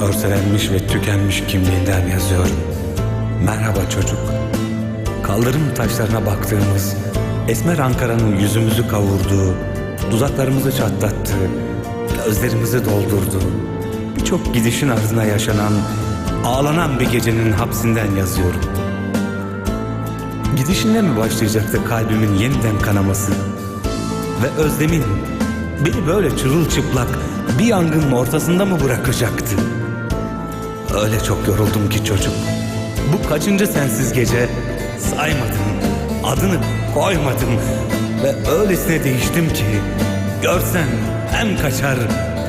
örselenmiş ve tükenmiş kimliğinden yazıyorum. Merhaba çocuk. Kaldırım taşlarına baktığımız, esmer Ankara'nın yüzümüzü kavurduğu, dudaklarımızı çatlattığı, gözlerimizi doldurduğu, birçok gidişin ardına yaşanan, ağlanan bir gecenin hapsinden yazıyorum. Gidişinle mi başlayacaktı kalbimin yeniden kanaması? Ve özlemin beni böyle çırılçıplak bir yangının ortasında mı bırakacaktı? Öyle çok yoruldum ki çocuk. Bu kaçıncı sensiz gece saymadım, adını koymadım ve öylesine değiştim ki görsen hem kaçar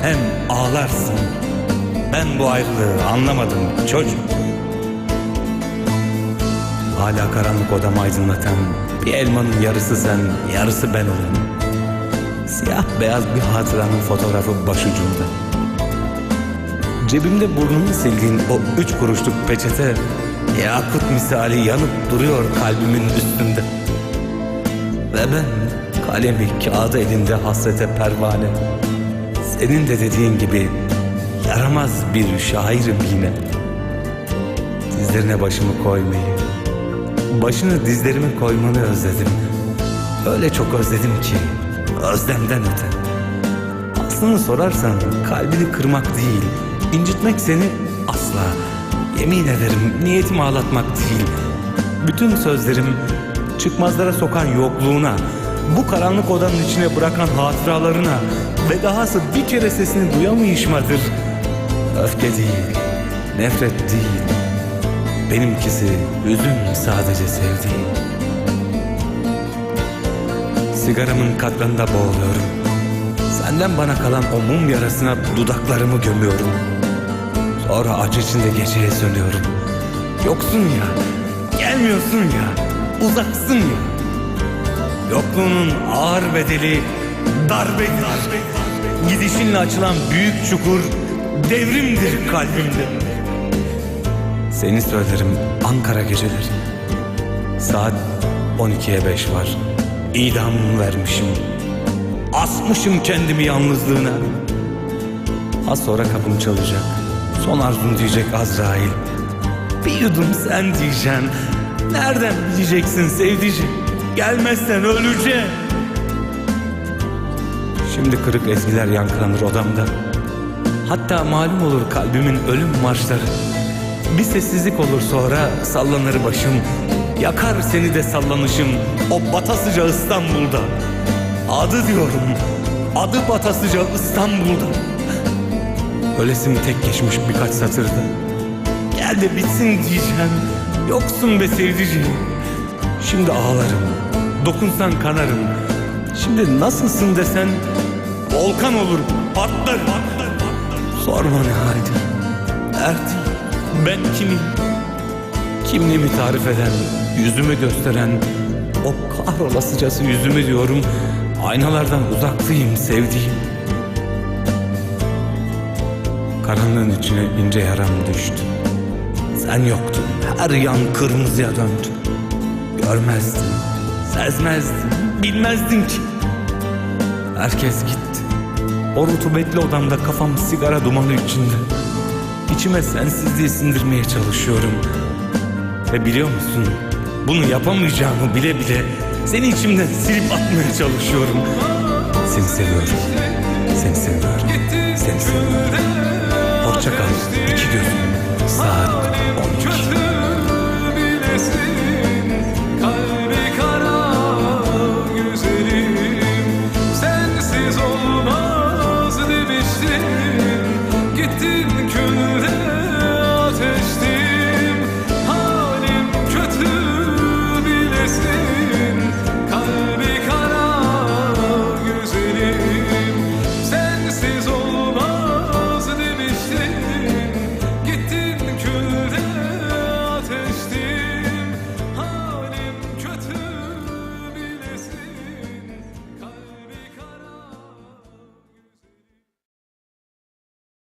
hem ağlarsın. Ben bu ayrılığı anlamadım çocuk. Hala karanlık odamı aydınlatan bir elmanın yarısı sen, yarısı ben olan. Siyah beyaz bir hatıranın fotoğrafı başucumda. Cebimde burnunu sildiğin o üç kuruşluk peçete yakut misali yanıp duruyor kalbimin üstünde. Ve ben kalemi kağıdı elinde hasrete pervane. Senin de dediğin gibi yaramaz bir şairim yine. Dizlerine başımı koymayı, başını dizlerime koymanı özledim. Öyle çok özledim ki özlemden öte. Aslını sorarsan kalbini kırmak değil, incitmek seni asla. Yemin ederim niyetimi ağlatmak değil. Bütün sözlerim çıkmazlara sokan yokluğuna, bu karanlık odanın içine bırakan hatıralarına ve dahası bir kere sesini duyamayışmadır. Öfke değil, nefret değil. Benimkisi hüzün sadece sevdiğim. Sigaramın katranında boğuluyorum. Senden bana kalan o mum yarasına dudaklarımı gömüyorum. Sonra acı içinde geceye sönüyorum. Yoksun ya, gelmiyorsun ya, uzaksın ya. Yokluğunun ağır bedeli darbedir. Gidişinle açılan büyük çukur devrimdir kalbimde. Seni söylerim Ankara geceleri. Saat 12'ye 5 var. İdamımı vermişim. Asmışım kendimi yalnızlığına. Az sonra kapım çalacak. Son arzum diyecek Azrail. Bir yudum sen diyeceksin. Nereden bileceksin sevdiceğim? Gelmezsen öleceğim. Şimdi kırık ezgiler yankılanır odamda. Hatta malum olur kalbimin ölüm marşları. Bir sessizlik olur sonra sallanır başım. Yakar seni de sallanışım o batasıca İstanbul'da. Adı diyorum, adı batasıca İstanbul'da. Ölesim tek geçmiş birkaç satırda. Gel de bitsin diyeceğim. Yoksun be sevdiceğim. Şimdi ağlarım, dokunsan kanarım. Şimdi nasılsın desen volkan olur, patlar. Sorma ne halde. Erdi, ben kimim? Kimliğimi tarif eden, yüzümü gösteren, o kahrolasıcası yüzümü diyorum, aynalardan uzaktayım sevdiğim. Karanlığın içine ince yaram düştü. Sen yoktun, her yan kırmızıya döndü. Görmezdin, sezmezdin, bilmezdin ki. Herkes gitti. O rutubetli odamda kafam sigara dumanı içinde. İçime sensizliği sindirmeye çalışıyorum. Ve biliyor musun? Bunu yapamayacağımı bile bile seni içimden silip atmaya çalışıyorum. Seni seviyorum. Seni seviyorum. Seni seviyorum. Hoşça kal. İki gözüm. Saat 12. bilesin